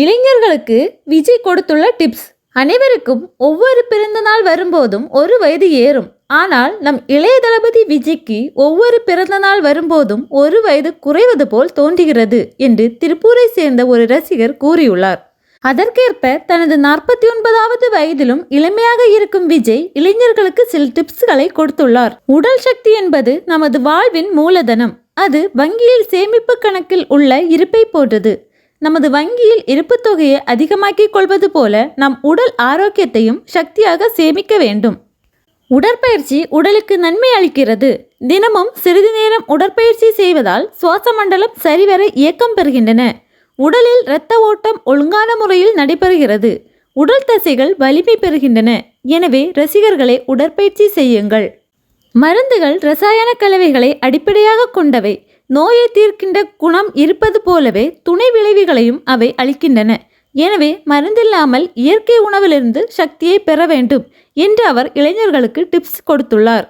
இளைஞர்களுக்கு விஜய் கொடுத்துள்ள டிப்ஸ். அனைவருக்கும் ஒவ்வொரு பிறந்த நாள் வரும்போதும் ஒரு வயது ஏறும். ஆனால் நம் இளைய தளபதி விஜய்க்கு ஒவ்வொரு பிறந்த நாள் வரும்போதும் ஒரு வயது குறைவது போல் தோன்றுகிறது என்று திருப்பூரை சேர்ந்த ஒரு ரசிகர் கூறியுள்ளார். அதற்கேற்ப தனது நாற்பத்தி ஒன்பதாவது வயதிலும் இளமையாக இருக்கும் விஜய் இளைஞர்களுக்கு சில டிப்ஸ்களை கொடுத்துள்ளார். உடல் சக்தி என்பது நமது வாழ்வின் மூலதனம். அது வங்கியில் சேமிப்பு கணக்கில் உள்ள இருப்பை போன்றது. நமது வங்கியில் இருப்புத் தொகையை அதிகமாக்கிக் கொள்வது போல நம் உடல் ஆரோக்கியத்தையும் சக்தியாக சேமிக்க வேண்டும். உடற்பயிற்சி உடலுக்கு நன்மை அளிக்கிறது. தினமும் சிறிது நேரம் உடற்பயிற்சி செய்வதால் சுவாச மண்டலம் சரிவர இயக்கம் பெறுகின்றன. உடலில் இரத்த ஓட்டம் ஒழுங்கான முறையில் நடைபெறுகிறது. உடல் தசைகள் வலிமை பெறுகின்றன. எனவே ரசிகர்களை உடற்பயிற்சி செய்யுங்கள். மருந்துகள் ரசாயன கலவைகளை அடிப்படையாக கொண்டவை. நோயை தீர்க்கின்ற குணம் இருப்பது போலவே துணை விளைவுகளையும் அவை அளிக்கின்றன. எனவே மருந்தில்லாமல் இயற்கை உணவிலிருந்து சக்தியை பெற வேண்டும் என்று அவர் இளைஞர்களுக்கு டிப்ஸ் கொடுத்துள்ளார்.